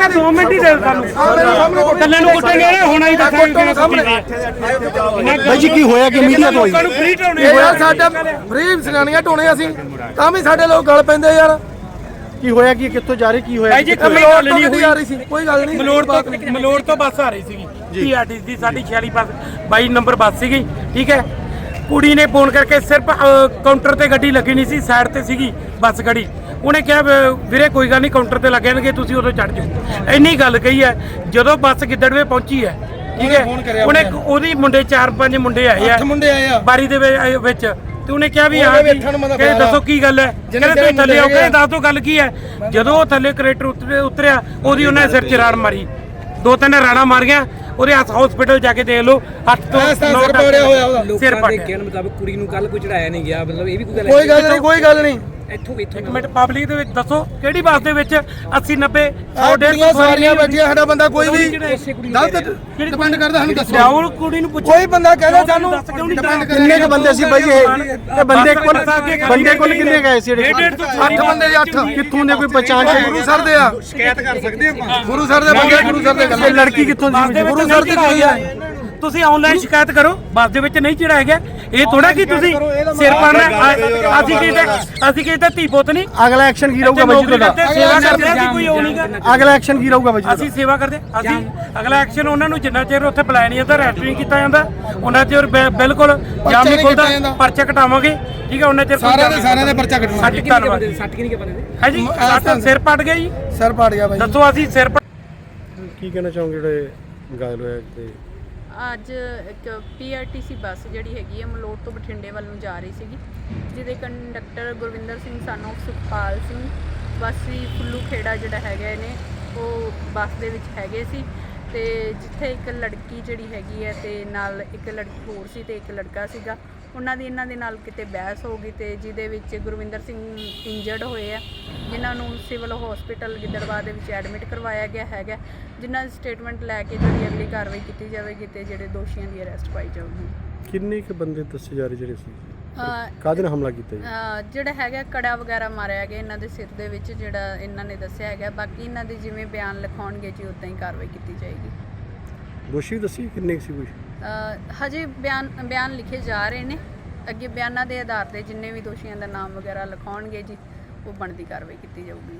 ਕਿਹਾ 2 ਮਿੰਟ ਹੀ ਦੇ ਸਾਨੂੰ। ਕੱਲੇ ਨੂੰ ਕੁੱਟੇਗੇ ਨਾ ਹੁਣ ਹੀ। ਦੱਸਾਂਗੇ ਬਾਈ ਜੀ ਕੀ ਹੋਇਆ? ਕਿ ਮੀਡੀਆ ਤੋਂ ਲੋਕਾਂ ਨੂੰ ਫ੍ਰੀ ਯਾਰ ਸਾਡਾ ਫ੍ਰੀ ਸਿਲਾਨੀਆਂ ਢੋਣੇ ਅਸੀਂ। ਤਾਂ ਵੀ ਸਾਡੇ ਲੋਕ ਗਲ ਪੈਂਦੇ ਯਾਰ। ਕੀ ਹੋਇਆ? ਕੀ ਕਿੱਥੋਂ ਜਾ ਰਹੀ? ਕੀ ਹੋਇਆ? ਭਾਈ ਜੀ ਕੋਈ ਗੱਲ ਨਹੀਂ ਹੋਈ। ਆ ਰਹੀ ਸੀ? ਕੋਈ ਗੱਲ ਨਹੀਂ। ਮਲੋੜ ਤੋਂ ਮਲੋੜ ਤੋਂ ਬੱਸ ਆ ਰਹੀ ਸੀਗੀ। ਪੀਆਰਟੀਸੀ ਦੀ ਸਾਡੀ 46 ਬੱਸ 22 ਨੰਬਰ ਬੱਸ ਸੀਗੀ ਠੀਕ ਹੈ? ਕੁੜੀ ਨੇ ਫੋਨ ਕਰਕੇ ਸਿਰਫ ਕਾਊਂਟਰ ਤੇ ਗੱਡੀ ਲੱਗੀ ਨਹੀਂ ਸੀ ਸਾਈਡ ਤੇ ਸੀਗੀ ਬੱਸ ਖੜੀ। ਉਹਨੇ ਕਿਹਾ ਵੀਰੇ ਕੋਈ ਗੱਲ ਨਹੀਂ ਕਾਊਂਟਰ ਤੇ ਲੱਗ ਜਾਣਗੇ ਤੁਸੀਂ ਉਦੋਂ ਚੜ ਜਾਓ। ਇੰਨੀ ਗੱਲ ਕਹੀ ਹੈ ਜਦੋਂ ਬੱਸ ਗਿੱਦੜਵੇ ਪਹੁੰਚੀ ਹੈ ਠੀਕ ਹੈ ਉਹਨੇ ਉਹਦੀ ਮੁੰਡੇ ਚਾਰ ਪੰਜ ਮੁੰਡੇ ਆਏ ਆ ਮੁੰਡੇ ਆਏ ਆ। ਬਾਰੀ ਦੇ ਵਿੱਚ ਤੇ ਉਹਨੇ ਕਿਹਾ ਵੀ ਹਾਂ ਕਿ। ਦੱਸੋ ਕੀ ਗੱਲ ਹੈ? ਕਹਿੰਦੇ ਤੁਸੀਂ ਥੱਲੇ। ਕਹਿੰਦੇ ਦੱਸ ਦੋ ਗੱਲ ਕੀ ਹੈ? ਜਦੋਂ ਉਹ ਥੱਲੇ ਕ੍ਰੇਟਰ ਉਤਰੇ ਉਤਰਿਆ ਉਹਦੀ ਉਹਨੇ ਸਿਰ 'ਚ ਰਾੜ ਮਾਰੀ। ਦੋ ਤਿੰਨ ਰਾੜਾਂ ਮਾਰੀਆਂ ਉਹਦੇ ਹਸਪੀਟਲ ਜਾ ਕੇ ਦੇਖ ਲਓ ਹੱਥ ਤੋਂ ਸਿਰ ਪਾੜਿਆ ਹੋਇਆ ਉਹਦਾ। ਸਿਰ ਲੋਕਾਂ ਦੇ ਪੱਟ ਕਹਿਣ ਮੁਤਾਬਕ ਕੁੜੀ ਨੂੰ ਕੱਲ ਕੋਈ ਚੜਾਇਆ ਨਹੀਂ ਗਿਆ ਮਤਲਬ ਇਹ ਵੀ ਕੋਈ ਗੱਲ ਕੋਈ ਗੱਲ ਨਹੀਂ ਕੋਈ ਗੱਲ ਨਹੀਂ। ਇੱਥੋਂ ਇੱਥੋਂ ਇੱਕ ਮਿੰਟ ਪਬਲਿਕ ਦੇ ਵਿੱਚ ਦੱਸੋ ਕਿਹੜੀ ਬੱਸ ਦੇ ਵਿੱਚ 80 90 ਆ 100 ਕੁੜੀਆਂ ਸਾਰੀਆਂ ਬੈਠੀਆਂ ਸਾਡਾ ਬੰਦਾ ਕੋਈ ਵੀ ਕਿਹੜੀ ਗਲਤ ਡਿਪੈਂਡ ਕਰਦਾ ਸਾਨੂੰ ਦੱਸੋ। ਲਿਆਓ ਕੁੜੀ ਨੂੰ ਪੁੱਛੋ। ਕੋਈ ਬੰਦਾ ਕਹਿੰਦਾ ਸਾਨੂੰ ਦੱਸ ਕਿਉਂ ਨਹੀਂ depend ਦੱਸਦਾ? ਕਿੰਨੇ ਕੁ ਬੰਦੇ ਸੀ ਬਾਈ ਇਹ? ਇਹ ਬੰਦੇ ਕੋਲ ਬੰਦੇ ਕੋਲ ਕਿੰਨੇ ਗਏ ਸੀ? ਜਿਹੜੇ ਡੇਢ ਤੋਂ ਅੱਠ ਬੰਦੇ ਜੀ ਅੱਠ। ਕਿੱਥੋਂ ਦੇ ਕੋਈ ਪਛਾਣ ਚ ਗੁਰੂ ਸਰ ਦੇ ਆ। ਸ਼ਿਕਾਇਤ ਕਰ ਸਕਦੇ ਆ ਗੁਰੂ ਸਰ ਦੇ ਬੰਦੇ ਗੁਰੂ ਸਰ ਦੇ ਗੱਲ ਲੜਕੀ ਕਿੱਥੋਂ ਦੀ ਗੁਰੂ ਸਰ ਦੀ ਕੋਈ ਹੈ। ਤੁਸੀਂ ਆਨਲਾਈਨ ਸ਼ਿਕਾਇਤ ਕਰੋ ਬੱਸ ਦੇ ਵਿੱਚ ਨਹੀਂ ਚੜਾਇਆ ਗਿਆ ਇਹ ਥੋੜਾ ਕਿ ਤੁਸੀਂ ਸਿਰ ਪਾਣਾ ਅਸੀਂ ਕਿਤੇ ਅਸੀਂ ਕਿਤੇ ਧੀ ਪੁੱਤ ਨਹੀਂ। ਅਗਲਾ ਐਕਸ਼ਨ ਕੀ ਰਹੂਗਾ ਬਾਈ ਜੀ ਤੁਹਾਡਾ? ਸੇਵਾ ਕਰਦੇ ਅਸੀਂ ਕੋਈ ਉਹ ਨਹੀਂ ਗਾ। ਅਗਲਾ ਐਕਸ਼ਨ ਕੀ ਰਹੂਗਾ ਬਾਈ ਜੀ ਅਸੀਂ ਸੇਵਾ ਕਰਦੇ ਅਸੀਂ ਅਗਲਾ ਐਕਸ਼ਨ ਉਹਨਾਂ ਨੂੰ ਜਿੰਨਾ ਚਿਰ ਉੱਥੇ ਬੁਲਾਇਆ ਨਹੀਂ ਜਾਂਦਾ ਰੈਸਟ ਨਹੀਂ ਕੀਤਾ ਜਾਂਦਾ ਉਹਨਾਂ ਚਿਰ ਬਿਲਕੁਲ ਜਾਮ ਨਹੀਂ ਖੁੱਲਦਾ। ਪਰਚਾ ਕਟਾਵਾਂਗੇ। ਠੀਕ ਹੈ ਉਹਨਾਂ ਚਿਰ ਸਾਰਿਆਂ ਦੇ ਸਾਰਿਆਂ ਦੇ ਪਰਚਾ ਧੰਨਵਾਦ ਸੱਟ ਕਿੰਨੀ ਕੇ ਬੰਦੇ ਦੇ ਹੈ ਜੀ ਸਾਡਾ ਸਿਰ ਪਟ ਗਿਆ ਜੀ। ਸਰ ਪਾੜ ਗਿਆ ਬਾਈ ਦੱਸੋ ਅਸੀਂ ਸਿਰ ਪਟ ਕੀ ਕਹਿਣਾ ਚਾਹੋਗੇ ਜਿਹੜੇ ਗਾਇਲ ਹੋਏ ਤੇ ਅੱਜ ਇੱਕ ਪੀਆਰਟੀਸੀ ਬੱਸ ਜਿਹੜੀ ਹੈਗੀ ਹੈ ਮਲੋਟ ਤੋਂ ਬਠਿੰਡੇ ਵੱਲ ਨੂੰ ਜਾ ਰਹੀ ਸੀਗੀ, ਜਿਹਦੇ ਕੰਡਕਟਰ ਗੁਰਵਿੰਦਰ ਸਿੰਘ ਸਾਨੂੰ ਸੁਖਪਾਲ ਸਿੰਘ, ਵਾਸੀ ਫੁੱਲੂ ਖੇੜਾ ਜਿਹੜਾ ਹੈਗਾ ਨੇ ਉਹ ਬੱਸ ਦੇ ਵਿੱਚ ਹੈਗੇ ਸੀ ਤੇ ਜਿੱਥੇ ਇੱਕ ਲੜਕੀ ਜਿਹੜੀ ਹੈਗੀ ਹੈ ਤੇ ਨਾਲ ਇੱਕ ਲੜਕੀ ਹੋਰ ਸੀ ਤੇ ਇੱਕ ਲੜਕਾ ਸੀਗਾ ਉਹਨਾਂ ਦੀ ਇਹਨਾਂ ਦੇ ਨਾਲ ਕਿਤੇ ਬਹਿਸ ਹੋ ਗਈ ਤੇ ਜਿਹਦੇ ਵਿੱਚ ਗੁਰਵਿੰਦਰ ਸਿੰਘ ਇੰਜਰਡ ਹੋਏ ਆ ਜਿਨ੍ਹਾਂ ਨੂੰ ਸਿਵਲ ਹਸਪੀਟਲ ਗਿੱਦੜਬਾਹ ਦੇ ਵਿੱਚ ਐਡਮਿਟ ਕਰਵਾਇਆ ਗਿਆ ਹੈਗਾ ਜਿਨ੍ਹਾਂ ਦੀ ਸਟੇਟਮੈਂਟ ਲੈ ਕੇ ਜਿਹੜੀ ਅਗਲੀ ਕਾਰਵਾਈ ਕੀਤੀ ਜਾਵੇਗੀ ਤੇ ਜਿਹੜੇ ਦੋਸ਼ੀਆਂ ਦੀ ਅਰੈਸਟ ਪਾਈ ਜਾਊਗੀ। ਕਿੰਨੇ ਕੁ ਬੰਦੇ ਦੱਸੇ ਜਾ ਰਹੇ ਜਿਹੜੇ ਸੀ? ਕਾਹਦੇ ਨਾਲ ਹਮਲਾ ਕੀਤਾ ਜੀ? ਜਿਹੜਾ ਹੈਗਾ ਕੜਾ ਵਗੈਰਾ ਮਾਰਿਆ ਗਿਆ ਇਹਨਾਂ ਦੇ ਸਿਰ ਦੇ ਵਿੱਚ ਜਿਹੜਾ ਇਹਨਾਂ ਨੇ ਦੱਸਿਆ ਹੈਗਾ ਬਾਕੀ ਇਹਨਾਂ ਦੇ ਜਿਵੇਂ ਬਿਆਨ ਲਿਖਾਉਣਗੇ ਜੀ ਉਦਾਂ ਹੀ ਕਾਰਵਾਈ ਕੀਤੀ ਜਾਏਗੀ। ਦੋਸ਼ੀ ਦੱਸੀ ਕਿੰਨੇ ਸੀ ਕੋਈ ਅਹ ਹਜੇ ਬਿਆਨ ਬਿਆਨ ਲਿਖੇ ਜਾ ਰਹੇ ਨੇ। ਅੱਗੇ ਬਿਆਨਾਂ ਦੇ ਆਧਾਰ ਤੇ ਜਿੰਨੇ ਵੀ ਦੋਸ਼ੀਆਂ ਦਾ ਨਾਮ ਵਗੈਰਾ ਲਿਖਾਉਣਗੇ ਜੀ, ਉਹ ਬਣਦੀ ਕਾਰਵਾਈ ਕੀਤੀ ਜਾਊਗੀ।